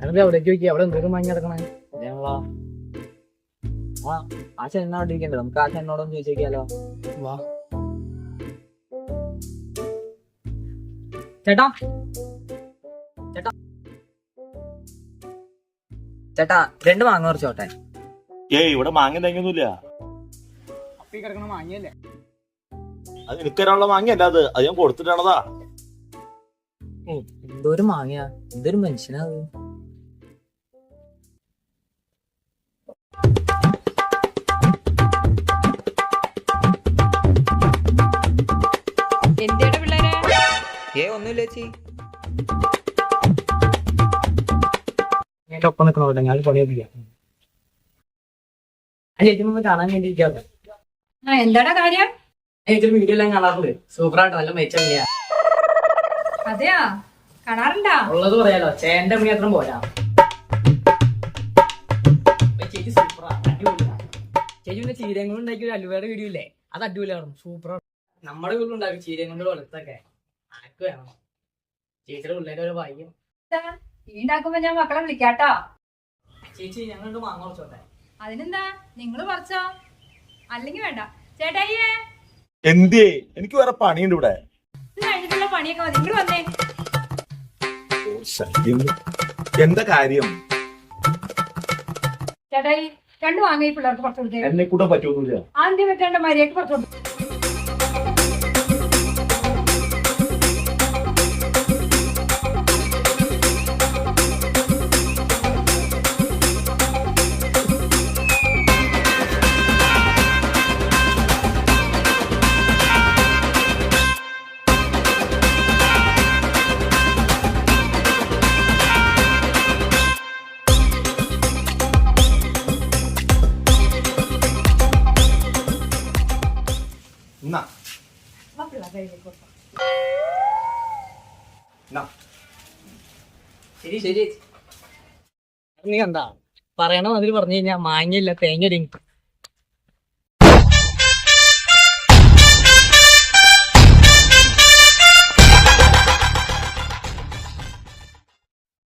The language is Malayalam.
ഞാനിത് എവിടേക്ക് നോക്കി അവിടെ എന്തൊരു മഞ്ഞ നടക്കണേ. ഞങ്ങളാ ആ ആ ചെണ്ണ അവിടെ ഇരിക്കണ്ടേ? നമുക്ക് ആശ എന്നോടൊന്ന് ചോദിച്ചേക്കാലോ. വാ. ചേട്ടാ. ചേട്ടാ. ചേട്ടാ രണ്ട് മാങ്ങ കുറച്ചോട്ടെ ഏയ് ഇവിടെ മാങ്ങ തേങ്ങൊന്നുമില്ല അപ്പി കിടക്കണ മാങ്ങയല്ലേ? അത് എനിക്കൊരാളുള്ള മാങ്ങ അല്ല അത്. അത് ഞാൻ കൊടുത്തിട്ടാണതാ. എന്തോരം മാങ്ങയാ. എന്തൊരു മനുഷ്യനാ അത്. എന്തിയുടെ പിള്ളേരെ? ഏ ഒന്നുമില്ല ചേച്ചി. എന്റെ ഒപ്പം നിൽക്കണോട്ടെ ഞാൻ പണിയൊക്കെ കാണാൻ വേണ്ടി ഇരിക്കാതെ ആ എന്താടാ കാര്യം? വീഡിയോ എല്ലാം കാണാറുണ്ട്. സൂപ്പറായിട്ട് നല്ല മെച്ചമില്ല അതെയാ? കാണാറുണ്ടാ? ഉള്ളത് പറയാലോ ചേന്റെ മണി അത്ര പോരാ. ചേച്ചി സൂപ്പറാ അടിപൊളിയാ. ചേച്ചി പിന്നെ കൊണ്ട് ഉണ്ടാക്കിയ ഒരു അലുവയുടെ വീഡിയോ ഇല്ലേ? അത് അടിപൊളിയാണ് സൂപ്പറാണ് നമ്മുടെ വീട്ടിലുണ്ടാക്കും ചീര കൊണ്ട് വളർത്തൊക്കെ ആർക്ക് വേണം? ചേച്ചിയുടെ പിള്ളേരെ ഒരു ഭാഗ്യം. ഈ ഉണ്ടാക്കുമ്പോ ഞാൻ മക്കളെ വിളിക്കാട്ടോ. ചേച്ചി ഞങ്ങൾ മാങ്ങ കുറച്ചോട്ടെ അതിനെന്താ? നിങ്ങൾ പറിച്ചോ? അല്ലെങ്കിൽ വേണ്ട. ചേട്ടായിയേ. എന്തേ എനിക്ക് വേറെ പണിയുണ്ട് ഇവിടെ. ഇത് കഴിഞ്ഞിട്ടുള്ള പണിയൊക്കെ മതി. നിങ്ങൾ വന്നേ. ഓ, എന്താ കാര്യം? ചേട്ടായി രണ്ട് വാങ്ങി പിള്ളേർക്ക് പുറത്തു കൊടുത്തേ. എന്നെ കൂടെ പറ്റൂന്നില്ല ആദ്യം പറ്റേണ്ട മര്യാദയ്ക്ക് പുറത്തു കൊടുത്തു എന്നാ പിള്ളേർ കയ്യിലേക്ക് കൊടുത്തു എന്നാ ശരി ശരി നീ എന്താ പറയണ മാതിരി പറഞ്ഞു കഴിഞ്ഞാൽ മാങ്ങയില്ല തേങ്ങ